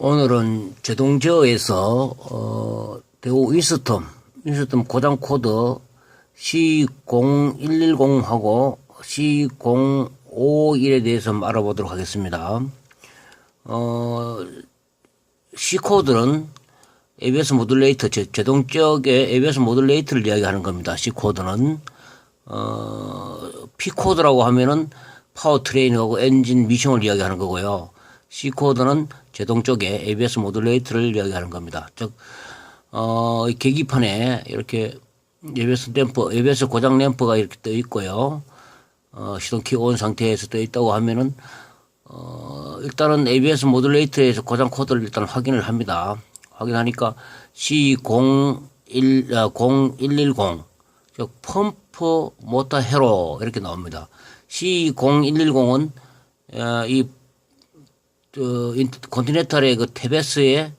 오늘은 제동제어에서 어, 대우 윈스톰 윈스톰 고장 코드 C0110하고 C051에 대해서 알아보도록 하겠습니다. 어, C 코드는 ABS 모듈레이터 제, 제동적의 ABS 모듈레이터를 이야기하는 겁니다. C 코드는 어, P 코드라고 하면은 파워 트레이닝하고 엔진 미싱을 이야기하는 거고요. C 코드는 제동 쪽에 ABS 모듈레이터를 이야기하는 겁니다. 즉, 어, 이 계기판에 이렇게 ABS 램프, ABS 고장 램프가 이렇게 떠 있고요. 어, 시동키 온 상태에서 떠 있다고 하면은, 어, 일단은 ABS 모듈레이터에서 고장 코드를 일단 확인을 합니다. 확인하니까 C01, 아, 0110, 즉, 펌프 모터 헤로 이렇게 나옵니다. C0110은, 어, 이 그 컨티넨탈의 그 테베스의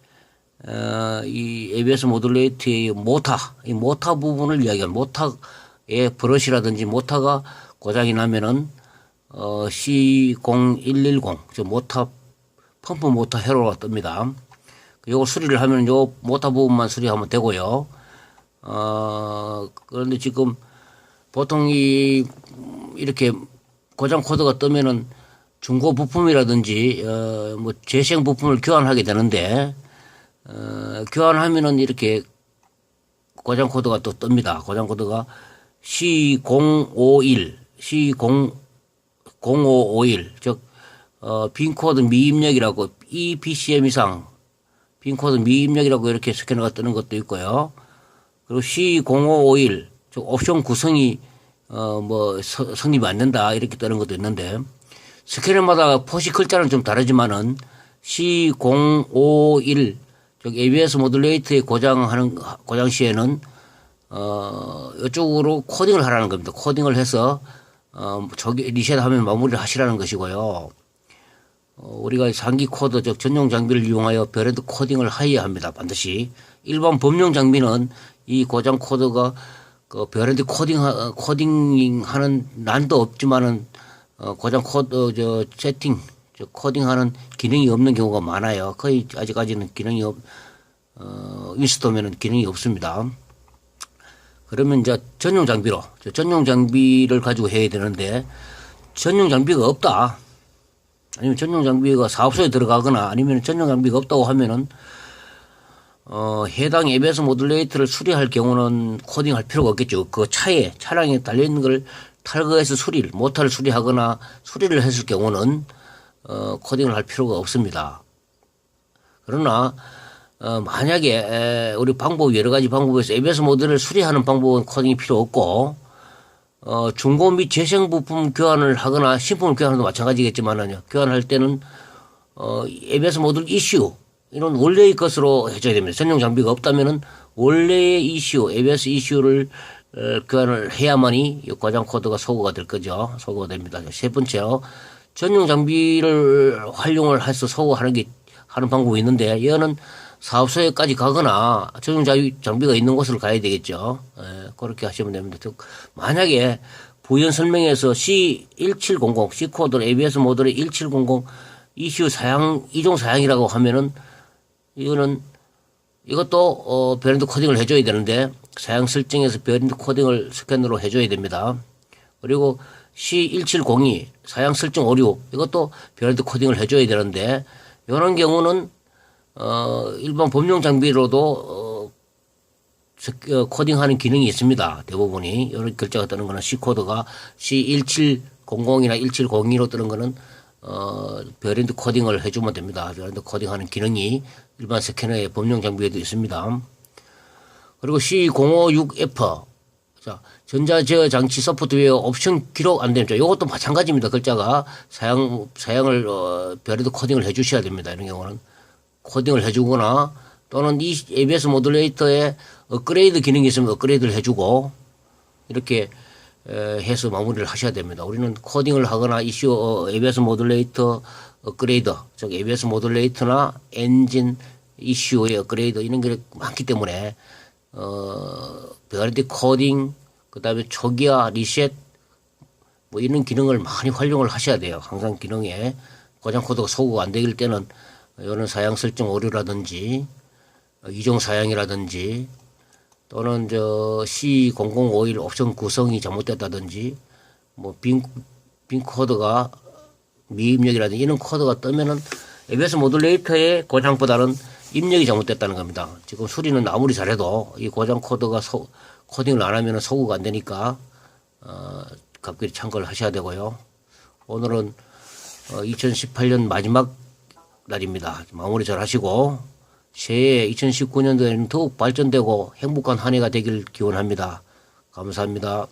어, 이 ABS 모듈레이트의 모타, 이 모타 부분을 이야기하는 모타의 브러시라든지 모타가 고장이 나면은 어, C0110, 저 모타 펌프 모타 헤로가 뜹니다. 요거 수리를 하면 요 모타 부분만 수리하면 되고요. 어, 그런데 지금 보통 이 이렇게 고장 코드가 뜨면은 중고 부품이라든지 어, 뭐 재생 부품을 교환하게 되는데 어, 교환하면은 이렇게 고장 코드가 또 뜹니다. 고장 코드가 C051, C0 0551, 즉, 어, 빈 코드 미입력이라고 EPCM 이상 빈 코드 미입력이라고 이렇게 스캐너가 뜨는 것도 있고요. 그리고 C0551, 즉, 옵션 구성이 어, 뭐, 서, 성립이 안 된다, 이렇게 뜨는 것도 있는데, 스캐너마다 포시 글자는 좀 다르지만은 C051 즉 ABS 모듈레이터의 고장하는 고장 시에는 어 이쪽으로 코딩을 하라는 겁니다. 코딩을 해서 어 저기 리셋하면 마무리를 하시라는 것이고요. 어, 우리가 장기 코드 즉 전용 장비를 이용하여 브랜드 코딩을 하여야 합니다. 반드시 일반 범용 장비는 이 고장 코드가 그 브랜드 코딩 코딩하는 난도 없지만은 어, 고장 코드, 어, 저, 세팅, 저, 코딩하는 기능이 없는 경우가 많아요. 거의 아직까지는 기능이 없, 어, 윈스톰에는 기능이 없습니다. 그러면 이제 전용 장비로, 전용 장비를 가지고 해야 되는데, 전용 장비가 없다. 아니면 전용 장비가 사업소에 들어가거나 아니면 전용 장비가 없다고 하면은, 어, 해당 ABS 모듈레이터를 수리할 경우는 코딩할 필요가 없겠죠. 그 차에, 차량에 달려 있는 걸 탈거해서 수리를 모터를 수리하거나 수리를 했을 경우는 어, 코딩을 할 필요가 없습니다. 그러나 어, 만약에 에, 우리 방법 여러 가지 방법에서 ABS 모델을 수리하는 방법은 코딩이 필요 없고 어, 중고 및 재생 부품 교환을 하거나 신품을 교환하도 마찬가지겠지만은요. 교환할 때는 어, ABS 모듈 이슈 이런 원래의 것으로 해줘야 됩니다. 전용 장비가 없다면은 원래의 이슈, ABS 이슈를 어, 교환을 해야만이 과장 코드가 소거가 될 거죠. 소거가 됩니다. 세 번째로 전용 장비를 활용을 해서 소거하는 게 하는 방법이 있는데 이거는 사업소에까지 가거나 전용 장비가 있는 곳을 가야 되겠죠. 예, 그렇게 하시면 됩니다. 즉 만약에 부연 설명에서 C1700 C 코드 ABS 모델의 1700 이슈 사양 이종 사양이라고 하면은 이거는 이것도 어 브랜드 코딩을 해줘야 되는데 사양 설정에서 브랜드 코딩을 스캔으로 해줘야 됩니다. 그리고 C1702 사양 설정 오류 이것도 브랜드 코딩을 해줘야 되는데 이런 경우는 어 일반 범용 장비로도 어, 어 코딩하는 기능이 있습니다. 대부분이 이런 글자가 뜨는 거는 C 코드가 C1700이나 1702로 뜨는 거는 어, 베랜드 코딩을 해주면 됩니다. 베랜드 코딩하는 기능이 일반 스캐너의 범용 장비에도 있습니다. 그리고 C056F. 자, 전자제어 장치 소프트웨어 옵션 기록 안 됩니다. 이것도 마찬가지입니다. 글자가 사양, 사양을, 어, 베랜드 코딩을 해 주셔야 됩니다. 이런 경우는. 코딩을 해 주거나 또는 이 ABS 모듈레이터에 업그레이드 기능이 있으면 업그레이드를 해 주고 이렇게 해서 마무리를 하셔야 됩니다. 우리는 코딩을 하거나 이슈 어, ABS 모듈레이터 업그레이드, 즉 ABS 모듈레이터나 엔진 이슈의 업그레이드 이런 게 많기 때문에 어, 베어리티 코딩, 그 다음에 초기화, 리셋 뭐 이런 기능을 많이 활용을 하셔야 돼요. 항상 기능에 고장 코드가 소구가 안 되길 때는 이런 사양 설정 오류라든지 어, 이종 사양이라든지 또는 저 C005일 옵션 구성이 잘못됐다든지 뭐빈 빈 코드가 미입력이라든지 이런 코드가 뜨면은 ABS 모듈레이터의 고장보다는 입력이 잘못됐다는 겁니다. 지금 수리는 아무리 잘해도 이 고장 코드가 소, 코딩을 안 하면 소구가 안 되니까 어, 각별히 참고를 하셔야 되고요. 오늘은 어, 2018년 마지막 날입니다. 마무리 잘 하시고 새해 2019년도에는 더욱 발전되고 행복한 한 해가 되길 기원합니다. 감사합니다.